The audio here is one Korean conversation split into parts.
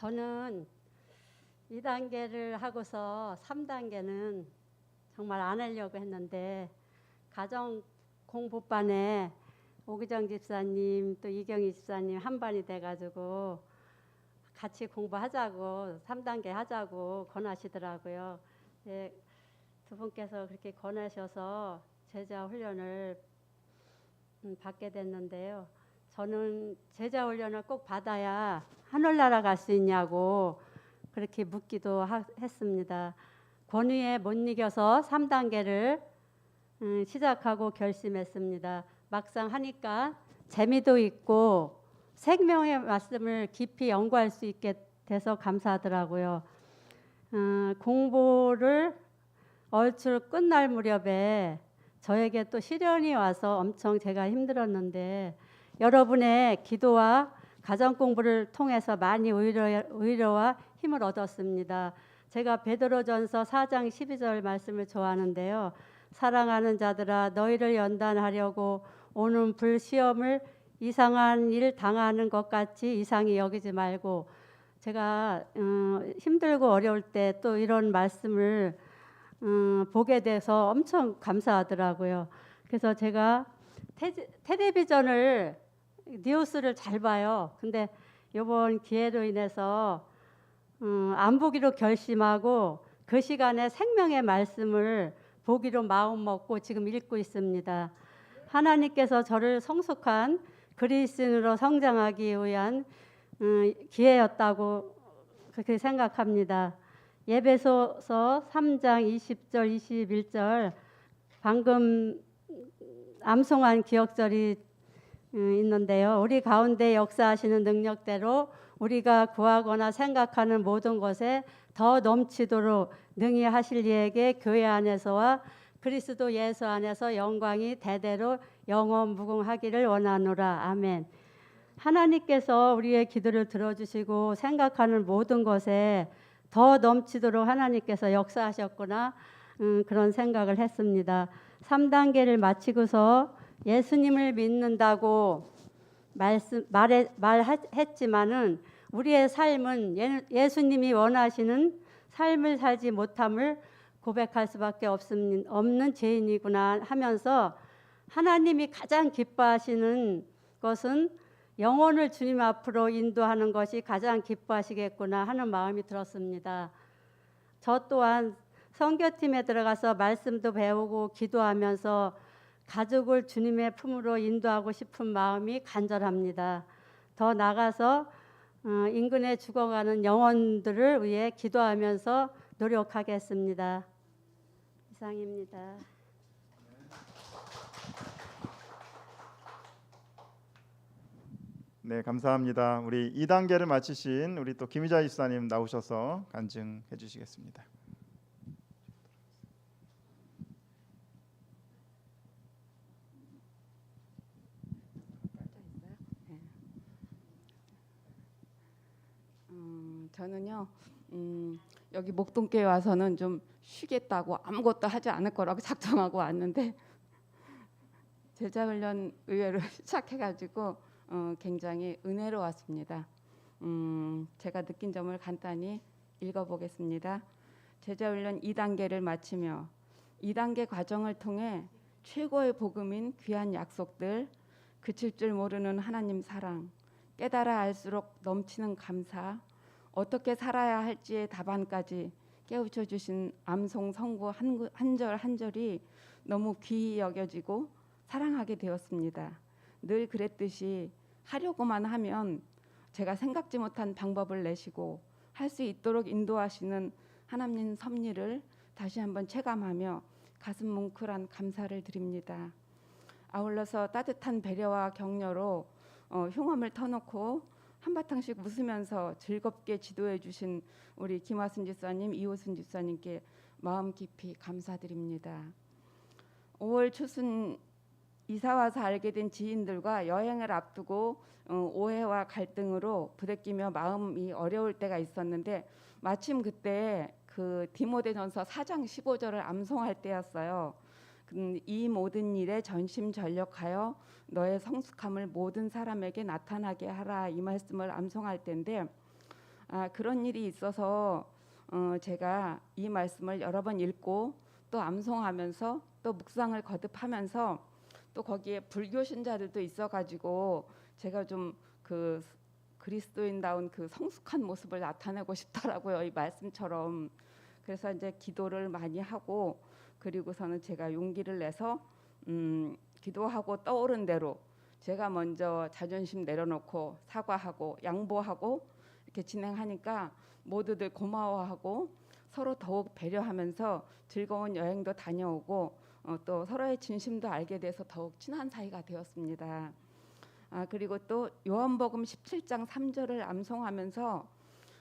저는 2단계를 하고서 3단계는 정말 안 하려고 했는데 가정 공부반에 오기정 집사님 또 이경희 집사님 한 반이 돼가지고 같이 공부하자고 3단계 하자고 권하시더라고요. 예, 두 분께서 그렇게 권하셔서 제자 훈련을 음, 받게 됐는데요. 저는 제자 훈련을 꼭 받아야 하늘나라 갈 수 있냐고 그렇게 묻기도 하- 했습니다. 권위에 못 이겨서 3단계를 음, 시작하고 결심했습니다. 막상 하니까 재미도 있고 생명의 말씀을 깊이 연구할 수 있게 돼서 감사하더라고요. 음, 공부를 얼추 끝날 무렵에 저에게 또 시련이 와서 엄청 제가 힘들었는데 여러분의 기도와 가정 공부를 통해서 많이 의료, 의료 와 힘을 얻었습니다. 제가 베드로전서 4장 12절 말씀을 좋아하는데요. 사랑하는 자들아 너희를 연단하려고 오는 불시험을 이상한 일 당하는 것 같이 이상히 여기지 말고 제가 음, 힘들고 어려울 때 또 이런 말씀을 음, 보게 돼서 엄청 감사하더라고요. 그래서 제가 테, 텔레비전을 뉴스를 잘 봐요. 근데 이번 기회로 인해서 음, 안 보기로 결심하고 그 시간에 생명의 말씀을 보기로 마음 먹고 지금 읽고 있습니다. 하나님께서 저를 성숙한 그리스인으로 성장하기 위한 음, 기회였다고 그렇게 생각합니다. 예배소서 3장 20절 21절 방금 암송한 기억절이 음, 있는데요. 우리 가운데 역사하시는 능력대로 우리가 구하거나 생각하는 모든 것에 더 넘치도록 능히 하실 이에게 교회 안에서와 그리스도 예수 안에서 영광이 대대로 영원 무궁하기를 원하노라. 아멘. 하나님께서 우리의 기도를 들어주시고 생각하는 모든 것에 더 넘치도록 하나님께서 역사하셨구나 음, 그런 생각을 했습니다. 3단계를 마치고서 예수님을 믿는다고 말씀 말해, 말했지만은 우리의 삶은 예, 예수님이 원하시는 삶을 살지 못함을 고백할 수밖에 없음, 없는 죄인이구나 하면서 하나님이 가장 기뻐하시는 것은 영혼을 주님 앞으로 인도하는 것이 가장 기뻐하시겠구나 하는 마음이 들었습니다. 저 또한 선교팀에 들어가서 말씀도 배우고 기도하면서 가족을 주님의 품으로 인도하고 싶은 마음이 간절합니다. 더 나가서 어, 인근에 죽어가는 영혼들을 위해 기도하면서 노력하겠습니다. 이상입니다. 네, 감사합니다. 우리 2단계를 마치신 우리 또 김희자 집사님 나오셔서 간증해 주시겠습니다. 음, 음, 여기 목동교회 와서는 좀 쉬겠다고 아무것도 하지 않을 거라고 작정하고 왔는데 제자훈련 의외로 시작해가지고 어, 굉장히 은혜로웠습니다. 음, 제가 느낀 점을 간단히 읽어보겠습니다. 제자훈련 2단계를 마치며 2단계 과정을 통해 최고의 복음인 귀한 약속들, 그칠 줄 모르는 하나님 사랑, 깨달아 알수록 넘치는 감사, 어떻게 살아야 할지의 답안까지 깨우쳐 주신 암송 성구 한절 한 절이 너무 귀히 여겨지고 사랑하게 되었습니다. 늘 그랬듯이 하려고만 하면 제가 생각지 못한 방법을 내시고 할 수 있도록 인도하시는 하나님 섭리를 다시 한번 체감하며 가슴 뭉클한 감사를 드립니다. 아울러서 따뜻한 배려와 격려로 어, 흉엄을 터놓고 한바탕씩 웃으면서 즐겁게 지도해 주신 우리 김화순 집사님, 이호순 집사님께 마음 깊이 감사드립니다. 5월 초순 이사 와서 알게 된 지인들과 여행을 앞두고 어, 오해와 갈등으로 부대끼며 마음이 어려울 때가 있었는데 마침 그때 그 디모데전서 4장 15절을 암송할 때였어요. 음, 이 모든 일에 전심 전력하여 너의 성숙함을 모든 사람에게 나타나게 하라 이 말씀을 암송할 때인데 아, 그런 일이 있어서 어, 제가 이 말씀을 여러 번 읽고 또 암송하면서 또 묵상을 거듭하면서 또 거기에 불교 신자들도 있어가지고 제가 좀 그 그리스도인다운 그 성숙한 모습을 나타내고 싶더라고요 이 말씀처럼. 그래서 이제 기도를 많이 하고 그리고서는 제가 용기를 내서 음, 기도하고 떠오른 대로 제가 먼저 자존심 내려놓고 사과하고 양보하고 이렇게 진행하니까 모두들 고마워하고 서로 더욱 배려하면서 즐거운 여행도 다녀오고 어, 또 서로의 진심도 알게 돼서 더욱 친한 사이가 되었습니다. 아 그리고 또 요한복음 17장 3절을 암송하면서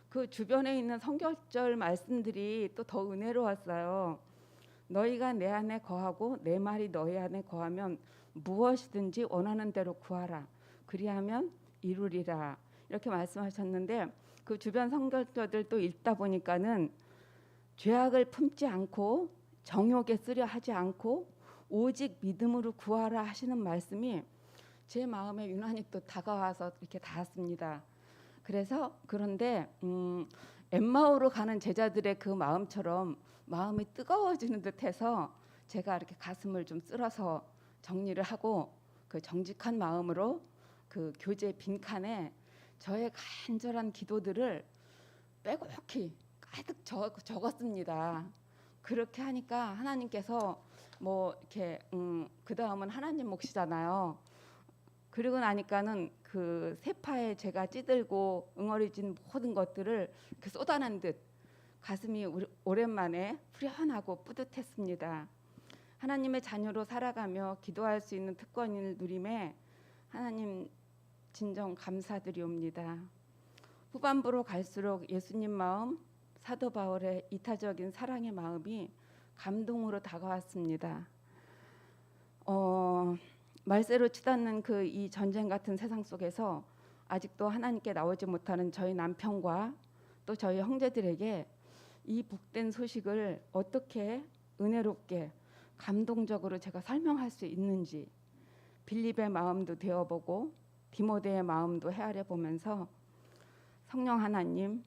그 주변에 있는 성경절 말씀들이 또 더 은혜로웠어요. 너희가 내 안에 거하고 내 말이 너희 안에 거하면 무엇이든지 원하는 대로 구하라. 그리하면 이루리라. 이렇게 말씀하셨는데 그 주변 또 읽다 보니까는 죄악을 품지 않고 정욕에 쓰려 하지 않고 오직 믿음으로 구하라 하시는 말씀이 제 마음에 유난히 또 다가와서 이렇게 닿았습니다. 그래서 그런데 음, 엠마오로 가는 제자들의 그 마음처럼 마음이 뜨거워지는 듯해서 제가 이렇게 가슴을 좀 쓸어서 정리를 하고 그 정직한 마음으로 그 교재 빈칸에 저의 간절한 기도들을 빼곡히 가득 적, 적었습니다. 그렇게 하니까 하나님께서 뭐 이렇게 음, 그 다음은 하나님 몫이잖아요. 그리고 나니까는 그 세파에 제가 찌들고 응어리진 모든 것들을 이렇게 쏟아낸 듯 가슴이 우- 오랜만에 후련하고 뿌듯했습니다. 하나님의 자녀로 살아가며 기도할 수 있는 특권을 누림에 하나님 진정 감사드리옵니다. 후반부로 갈수록 예수님 마음, 사도 바울의 이타적인 사랑의 마음이 감동으로 다가왔습니다. 어, 말세로 치닫는 그 이 전쟁 같은 세상 속에서 아직도 하나님께 나오지 못하는 저희 남편과 또 저희 형제들에게 이 복된 소식을 어떻게 은혜롭게 감동적으로 제가 설명할 수 있는지 빌립의 마음도 되어보고 디모데의 마음도 헤아려 보면서 성령 하나님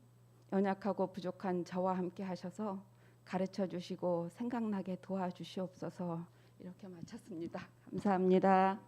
연약하고 부족한 저와 함께 하셔서 가르쳐 주시고 생각나게 도와주시옵소서 이렇게 마쳤습니다. 감사합니다.